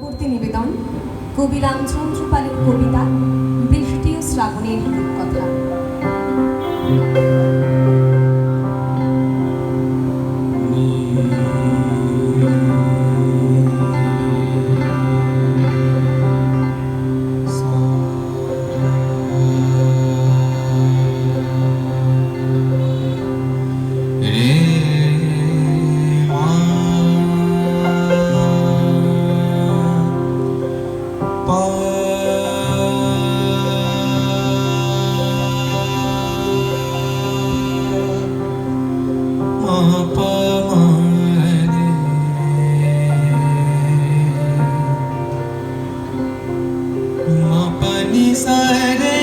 পরবর্তী নিবেদন কবি রামচন্দ্র পালের কবিতা বৃষ্টি ও শ্রাবণের কথা good.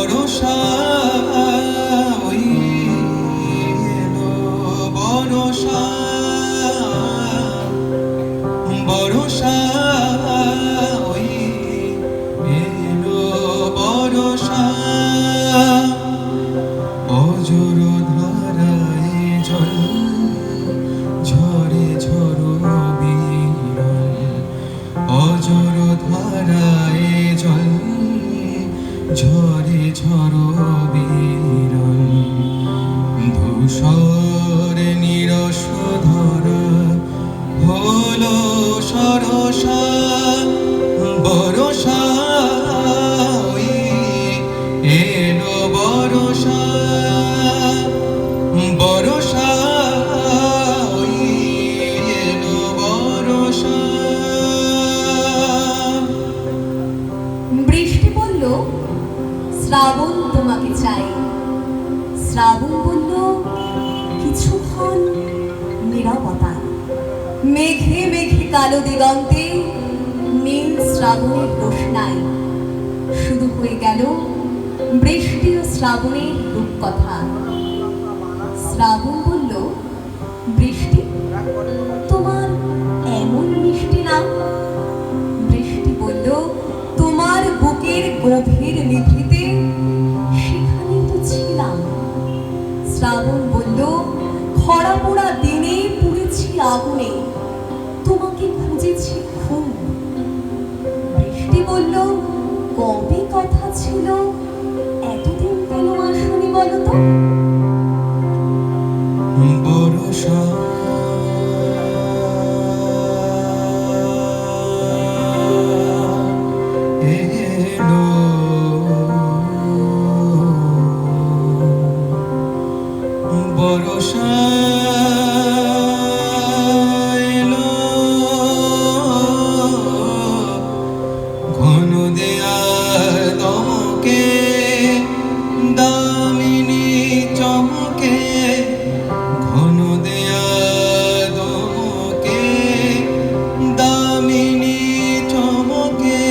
বরষা শ্রাবণ তোমাকে চাই। শ্রাবণ বলল কিছুক্ষণ নিরাপতা মেঘে মেঘে কালো দিগন্তে নীল শ্রাবণের রোশনাই শুরু হয়ে গেল বৃষ্টি ও শ্রাবণের রূপকথা। শ্রাবণ ঘন দেয়া দমকে দামিনী চমকে দমকে দামিনী চমকে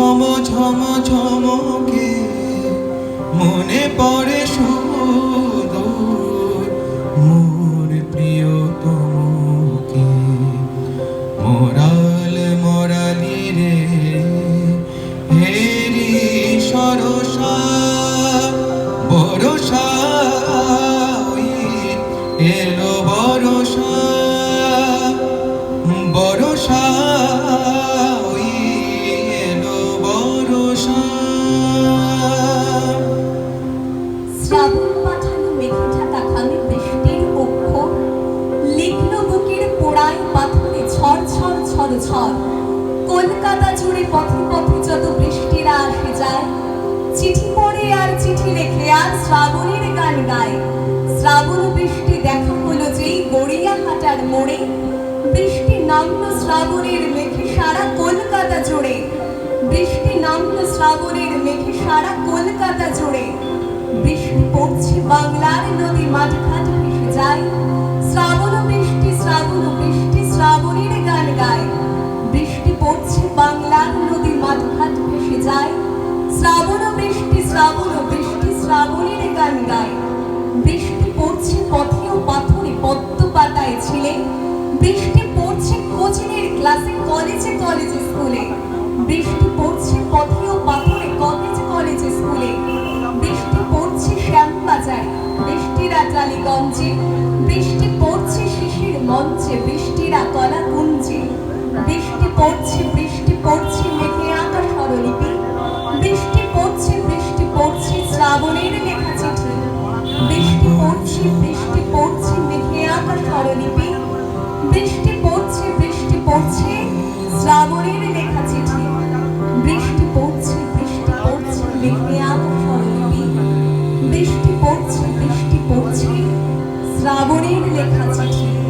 ঝম ঝম ঝমকে মনে পড়ে সুদূর ঝড় কলকাতা জুড়ে পথে পথে যত বৃষ্টিরা আসে যায়, চিঠি পড়ে আর চিঠি লেখে আর শ্রাবণের গান গায়। শ্রাবণ বৃষ্টি দেখা হলো যেই গড়িয়াহাটার মোড়ে। বৃষ্টি নামলো শ্রাবণের মেঘে সারা কলকাতা জুড়ে। বৃষ্টি নামল শ্রাবণের মেঘে সারা কলকাতা জুড়ে। বৃষ্টি পড়ছে বাংলার নদী মাঠঘাট ভেসে যায়। শ্রাবণ বৃষ্টি, শ্রাবণ পড়ছে মেঘে আঁকা স্বরলিপি বৃষ্টি পড়ছে বৃষ্টি পড়ছে শ্রাবণের লেখা চিঠি বৃষ্টি পড়ছে বৃষ্টি পড়ছে মেঘে আঁকা স্বরলিপি বৃষ্টি পড়ছে বৃষ্টি পড়ছে শ্রাবণের লেখা চিঠি বৃষ্টি পড়ছে বৃষ্টি পড়ছে মেঘে আঁকা স্বরলিপি বৃষ্টি পড়ছে বৃষ্টি পড়ছে শ্রাবণের লেখা চিঠি